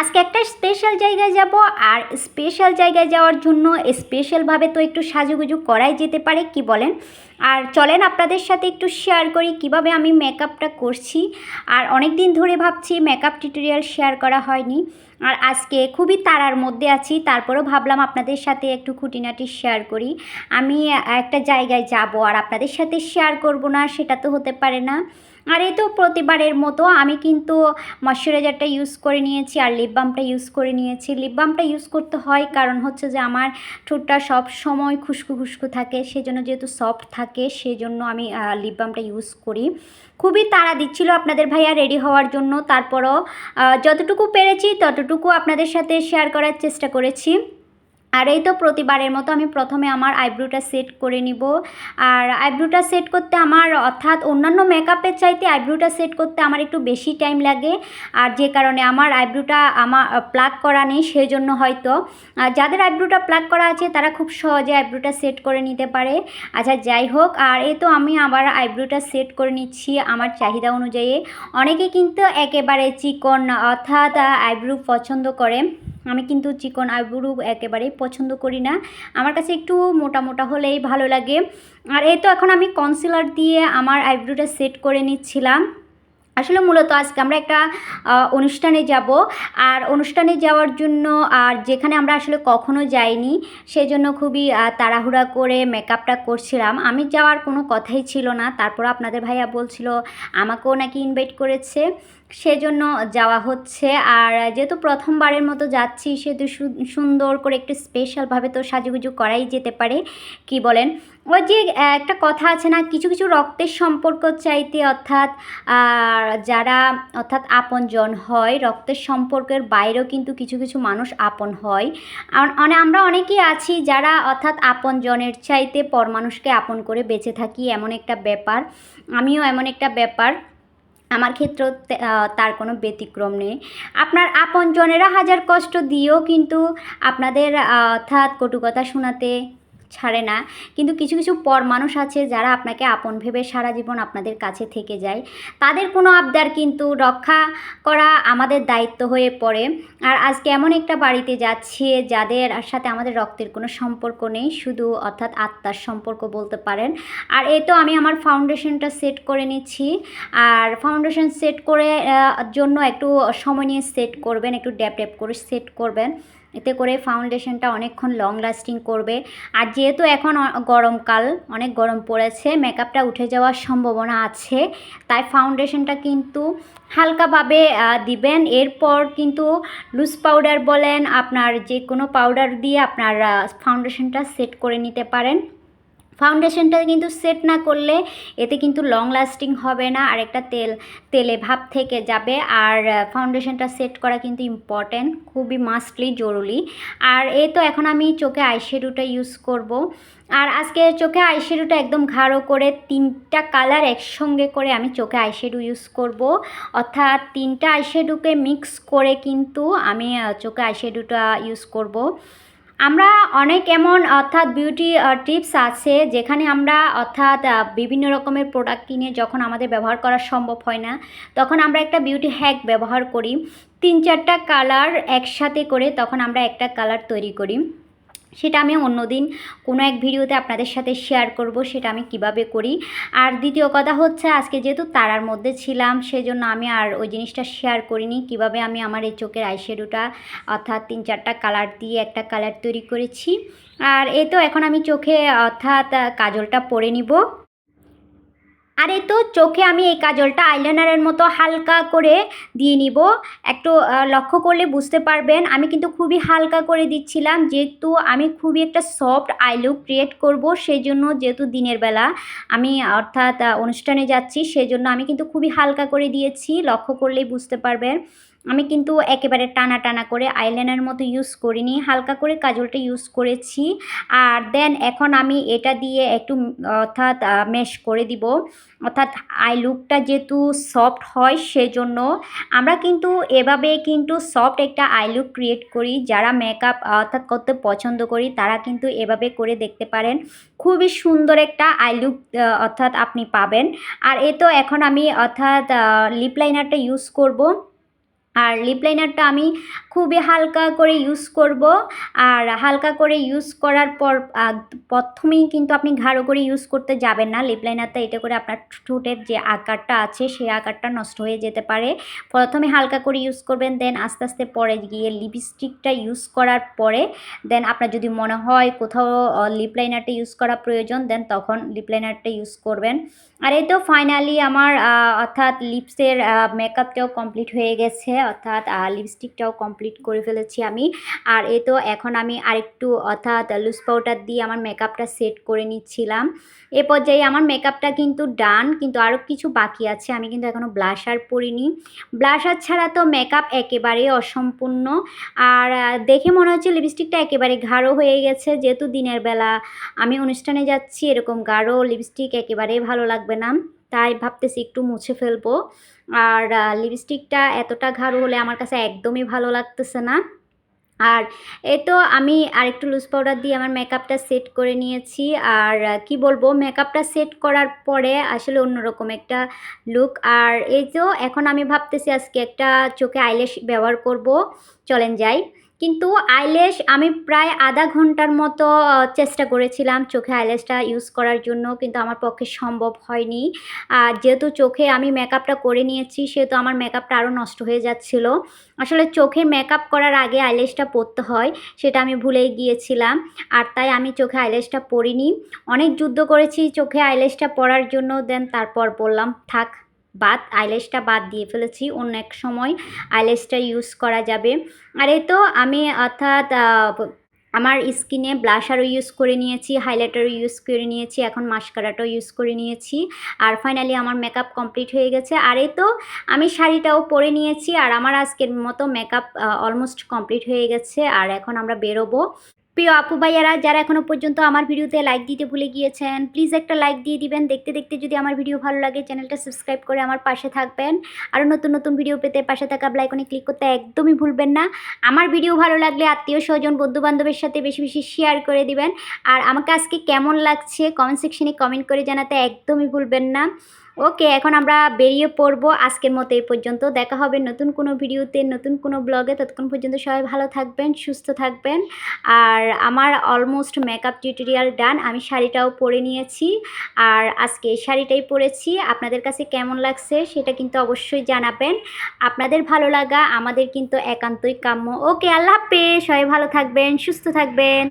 আজকে একটা স্পেশাল জায়গায় যাব আর স্পেশাল জায়গায় যাওয়ার জন্য স্পেশালভাবে তো একটু সাজুগুজু করাই যেতে পারে, কি বলেন? আর চলেন আপনাদের সাথে একটু শেয়ার করি কীভাবে আমি মেকআপটা করছি। আর অনেক দিন ধরে ভাবছি মেকআপ টিউটোরিয়াল শেয়ার করা হয়নি। আর আজকে খুবই তাড়ার মধ্যে আছি, তারপরেও ভাবলাম আপনাদের সাথে একটু খুঁটিনাটি শেয়ার করি। আমি একটা জায়গায় যাব আর আপনাদের সাথে শেয়ার করব না, সেটা তো হতে পারে না। আর এই তো প্রতিবারের মতো আমি কিন্তু ময়শ্চারাইজারটা ইউজ করে নিয়েছি আর লিপ বামটা ইউজ করে নিয়েছি। লিপ বামটা ইউজ করতে হয় কারণ হচ্ছে যে আমার ঠোঁটটা সব সময় খুশকু খুশকু থাকে, সেজন্য যেহেতু সফট থাকে, সেজন্য আমি লিপ বামটা ইউজ করি। খুবই তাড়া দিচ্ছিল আপনাদের ভাইয়া রেডি হওয়ার জন্য। তারপরও যতটুকু পেরেছি ততটুকু আপনাদের সাথে শেয়ার করার চেষ্টা করেছি। আর এই তো প্রতিবারের মতো আমি প্রথমে আমার আইব্রোটা সেট করে নিব। আর আইব্রোটা সেট করতে আমার অর্থাৎ অন্যান্য মেকআপের চাইতে আইব্রোটা সেট করতে আমার একটু বেশি টাইম লাগে। আর যে কারণে আমার আইব্রোটা আমার প্লাগ করা নেই সেই জন্য হয়তো যাদের আইব্রোটা প্লাগ করা আছে, তারা খুব সহজে আইব্রোটা সেট করে নিতে পারে। আচ্ছা যাই হোক, আর এই তো আমি আবার আইব্রোটা সেট করে নিচ্ছি আমার চাহিদা অনুযায়ী। অনেকে কিন্তু একেবারে চিকন অর্থাৎ আইব্রো পছন্দ করে। আমি কিন্তু চিকন আইব্রু একেবারেই পছন্দ করি না। আমার কাছে একটু মোটা মোটা হলেই ভালো লাগে। আর এই তো এখন আমি কনসিলার দিয়ে আমার আইব্রুটা সেট করে নিচ্ছিলাম। আসলে মূলত আজকে আমরা একটা অনুষ্ঠানে যাব। আর অনুষ্ঠানে যাওয়ার জন্য আর যেখানে আমরা আসলে কখনো যাইনি সেই জন্য খুবই তাড়াহুড়া করে মেকআপটা করছিলাম। আমি যাওয়ার কোনো কথাই ছিল না। তারপর আপনাদের ভাইয়া বলছিল, আমাকেও নাকি ইনভাইট করেছে। সেজন্য যাওয়া হচ্ছে। আর যেহেতু প্রথমবারের মতো যাচ্ছি, সেহেতু সুন্দর করে একটু স্পেশালভাবে তো সাজুগুজু করাই যেতে পারে। কি বলেন? ওই যে একটা কথা আছে না, কিছু কিছু রক্তের সম্পর্ক চাইতে অর্থাৎ যারা অর্থাৎ আপনজন হয়, রক্তের সম্পর্কের বাইরেও কিন্তু কিছু কিছু মানুষ আপন হয়। অনে- আমরা অনেকেই আছি যারা অর্থাৎ আপনজনের চাইতে পর মানুষকে আপন করে বেঁচে থাকি, এমন একটা ব্যাপার। আমিও এমন একটা ব্যাপার। আমার ক্ষেত্রে তার কোনো ব্যতিক্রম নেই। আপনার আপনজনেরা হাজার কষ্ট দিয়েও কিন্তু আপনাদের অর্থাৎ কটু কথা শোনাতে ছাড়ে না। কিন্তু কিছু কিছু পর মানুষ আছে যারা আপনাকে আপন ভেবে সারা জীবন আপনাদের কাছে থেকে যায়। তাদের কোনো আবদার কিন্তু রক্ষা করা আমাদের দায়িত্ব হয়ে পড়ে। আর আজকে এমন একটা বাড়িতে যাচ্ছি যাদের সাথে আমাদের রক্তের কোনো সম্পর্ক নেই, শুধু অর্থাৎ আত্মার সম্পর্ক বলতে পারেন। আর এ তো আমি আমার ফাউন্ডেশনটা সেট করে নিচ্ছি। আর ফাউন্ডেশন সেট করে জন্য একটু সময় নিয়ে সেট করবেন, একটু ড্যাপ ড্যাপ করে সেট করবেন। এতে করে ফাউন্ডেশনটা অনেকক্ষণ লং লাস্টিং করবে। আর যেহেতু এখন গরমকাল, অনেক গরম পড়েছে মেকআপটা উঠে যাওয়ার সম্ভাবনা আছে, তাই ফাউন্ডেশনটা কিন্তু হালকাভাবে দিবেন। এরপর কিন্তু লুজ পাউডার বলেন, আপনার যে কোনো পাউডার দিয়ে আপনার ফাউন্ডেশনটা সেট করে নিতে পারেন। ফাউন্ডেশনটা কিন্তু সেট না করলে এতে কিন্তু লং লাস্টিং হবে না, আর একটা তেল, তেলে ভাব থেকে যাবে। আর ফাউন্ডেশনটা সেট করা কিন্তু ইম্পর্ট্যান্ট খুবই মাস্টলি জরুরি। আর এই তো এখন আমি চোখে আইশ্যাডোটা ইউজ করব। আর আজকে চোখে আইশ্যাডোটা একদম ঘাড়ো করে তিনটা কালার একসঙ্গে করে আমি চোখে আইশ্যাডো ইউজ করব। অর্থাৎ তিনটা আইশ্যাডোকে মিক্স করে কিন্তু আমি চোখে আইশ্যাডোটা ইউজ করব। আমরা অনেক এমন, অর্থাৎ বিউটি টিপস আছে যেখানে আমরা, অর্থাৎ বিভিন্ন রকমের প্রোডাক্ট কিনে যখন আমাদের ব্যবহার করা সম্ভব হয় না, তখন আমরা একটা বিউটি হ্যাক ব্যবহার করি। তিন চারটা কালার একসাথে করে তখন আমরা একটা কালার তৈরি করি। সেটা আমি অন্যদিন কোনো এক ভিডিওতে আপনাদের সাথে শেয়ার করব, সেটা আমি কীভাবে করি। আর দ্বিতীয় কথা হচ্ছে, আজকে যেহেতু তারার মধ্যে ছিলাম, সেজন্য আমি আর ওই জিনিসটা শেয়ার করিনি। কীভাবে আমি আমার এই চোখের আইশ্যাডোটা অর্থাৎ তিন চারটা কালার দিয়ে একটা কালার তৈরি করেছি। আর এ তো, এখন আমি চোখে, অর্থাৎ কাজলটা পরে নিব। আর এই তো চোখে আমি এই কাজলটা আইলাইনারের মতো হালকা করে দিয়ে নিব। একটু লক্ষ্য করলে বুঝতে পারবেন, আমি কিন্তু খুবই হালকা করে দিচ্ছিলাম, যেহেতু আমি খুবই একটা সফট আই লুক ক্রিয়েট করব সেই জন্য যেহেতু দিনের বেলা আমি, অর্থাৎ অনুষ্ঠানে যাচ্ছি সেই জন্য আমি কিন্তু খুবই হালকা করে দিয়েছি, লক্ষ্য করলেই বুঝতে পারবেন। আমি কিন্তু একেবারে টানা টানা করে আইলাইনার মতো ইউজ করিনি, হালকা করে কাজলটা ইউজ করেছি। আর দেন এখন আমি এটা দিয়ে একটু অর্থাৎ মেশ করে দিব। অর্থাৎ আই লুকটা যেহেতু সফট হয় সেজন্য আমরা কিন্তু এভাবে কিন্তু সফট একটা আই লুক ক্রিয়েট করি। যারা মেকআপ অর্থাৎ করতে পছন্দ করি, তারা কিন্তু এভাবে করে দেখতে পারেন। খুবই সুন্দর একটা আই লুক অর্থাৎ আপনি পাবেন। আর এ তো এখন আমি, অর্থাৎ লিপ লাইনারটা ইউজ করব। আর লিপ লাইনারটা আমি খুবই হালকা করে ইউজ করব। আর হালকা করে ইউজ করার পর প্রথমেই কিন্তু আপনি গাঢ় করে ইউজ করতে যাবেন না। লিপ লাইনারটা এটা করে আপনার ঠোঁটের যে আকারটা আছে, সেই আকারটা নষ্ট হয়ে যেতে পারে। প্রথমে হালকা করে ইউজ করবেন দেন আস্তে আস্তে পরে গিয়ে লিপস্টিকটা ইউজ করার পরে দেন আপনার যদি মনে হয় কোথাও লিপ লাইনারটা ইউজ করা প্রয়োজন দেন তখন লিপ লাইনারটা ইউজ করবেন। আর এই তো ফাইনালি আমার অর্থাৎ লিপসের মেকআপটাও কমপ্লিট হয়ে গেছে। অর্থাৎ লিপস্টিকটাও কমপ্লিট করে ফেলেছি আমি। আর এ তো এখন আমি আরেকটু, অর্থাৎ লুজ পাউডার দিয়ে আমার মেকআপটা সেট করে নিচ্ছিলাম। এ পর্যায়ে আমার মেকআপটা কিন্তু ডান কিন্তু আরও কিছু বাকি আছে। আমি কিন্তু এখনও ব্লাশার পরিনি। ব্লাশার ছাড়া তো মেকআপ একেবারে অসম্পূর্ণ। আর দেখে মনে হচ্ছে লিপস্টিকটা একেবারে গাঢ় হয়ে গেছে। যেহেতু দিনের বেলা আমি অনুষ্ঠানে যাচ্ছি, এরকম গাঢ় লিপস্টিক একেবারেই ভালো লাগবে না। তাই ভাবতেছি একটু মুছে ফেলব। আর লিপস্টিকটা এতটা গাঢ় হলে আমার কাছে একদমই ভালো লাগতেছে না। আর এই তো আমি আরেকটু লুজ পাউডার দিয়ে আমার মেকআপটা সেট করে নিয়েছি। আর কি বলব মেকআপটা সেট করার পরে আসলে অন্যরকম একটা লুক আর, এই তো, এখন আমি ভাবতেছি আজকে একটা চোখে আইল্যাশ ব্যবহার করব। চলেন যাই। কিন্তু আইল্যাশ আমি প্রায় আধা ঘণ্টার মতো চেষ্টা করেছিলাম চোখে আইল্যাশটা ইউজ করার জন্য, কিন্তু আমার পক্ষে সম্ভব হয়নি। আর যেহেতু চোখে আমি মেকআপটা করে নিয়েছি, সেহেতু আমার মেকআপটা আরও নষ্ট হয়ে যাচ্ছিল। আসলে চোখে মেকআপ করার আগে আইল্যাশটা পরতে হয়, সেটা আমি ভুলেই গিয়েছিলাম, আর তাই আমি চোখে আইল্যাশটা পরিনি। অনেক যুদ্ধ করেছি চোখে আইল্যাশটা পরার জন্য, দেন তারপর বললাম, থাক। বাদ আইল্যাশটা বাদ দিয়ে ফেলেছি, অন্য এক সময় আইল্যাশটা ইউজ করা যাবে। আর এই তো আমি অর্থাৎ আমার স্কিনে ব্লাশারও ইউজ করে নিয়েছি হাইলাইটারও ইউজ করে নিয়েছি, এখন মাস্কারাটাও ইউজ করে নিয়েছি, আর ফাইনালি আমার মেকআপ কমপ্লিট হয়ে গেছে। আর এই তো আমি শাড়িটাও পরে নিয়েছি, আর আমার আজকের মতো মেকআপ অলমোস্ট কমপ্লিট হয়ে গেছে, আর এখন আমরা বেরোবো। প্রিয় আপু ভাইয়ারা, যারা এখনও পর্যন্ত আমার ভিডিওতে লাইক দিতে ভুলে গিয়েছেন প্লিজ একটা লাইক দিয়ে দিবেন। দেখতে দেখতে যদি আমার ভিডিও ভালো লাগে চ্যানেলটা সাবস্ক্রাইব করে আমার পাশে থাকবেন। আরও নতুন নতুন ভিডিও পেতে পাশে থাকা ব্লাইকনে ক্লিক করতে একদমই ভুলবেন না। আমার ভিডিও ভালো লাগলে আত্মীয় স্বজন বন্ধু বান্ধবের সাথে বেশি বেশি শেয়ার করে দিবেন। আর আমাকে আজকে কেমন লাগছে কমেন্ট সেকশনে কমেন্ট করে জানাতে একদমই ভুলবেন না। ওকে, এখন আমরা বেরিয়ে পড়ব। আজকের মতো এই পর্যন্ত। দেখা হবে নতুন কোনো ভিডিওতে, নতুন কোনো ব্লগে। ততক্ষণ পর্যন্ত সবাই ভালো থাকবেন, সুস্থ থাকবেন। আর আমার অলমোস্ট মেকআপ টিউটোরিয়াল ডান আমি শাড়িটাও পরে নিয়েছি। আর আজকে এই শাড়িটাই পরেছি। আপনাদের কাছে কেমন লাগছে সেটা কিন্তু অবশ্যই জানাবেন। আপনাদের ভালো লাগা আমাদের কিন্তু একান্তই কাম্য। ওকে, আল্লাহ হাফেজ। সবাই ভালো থাকবেন, সুস্থ থাকবেন।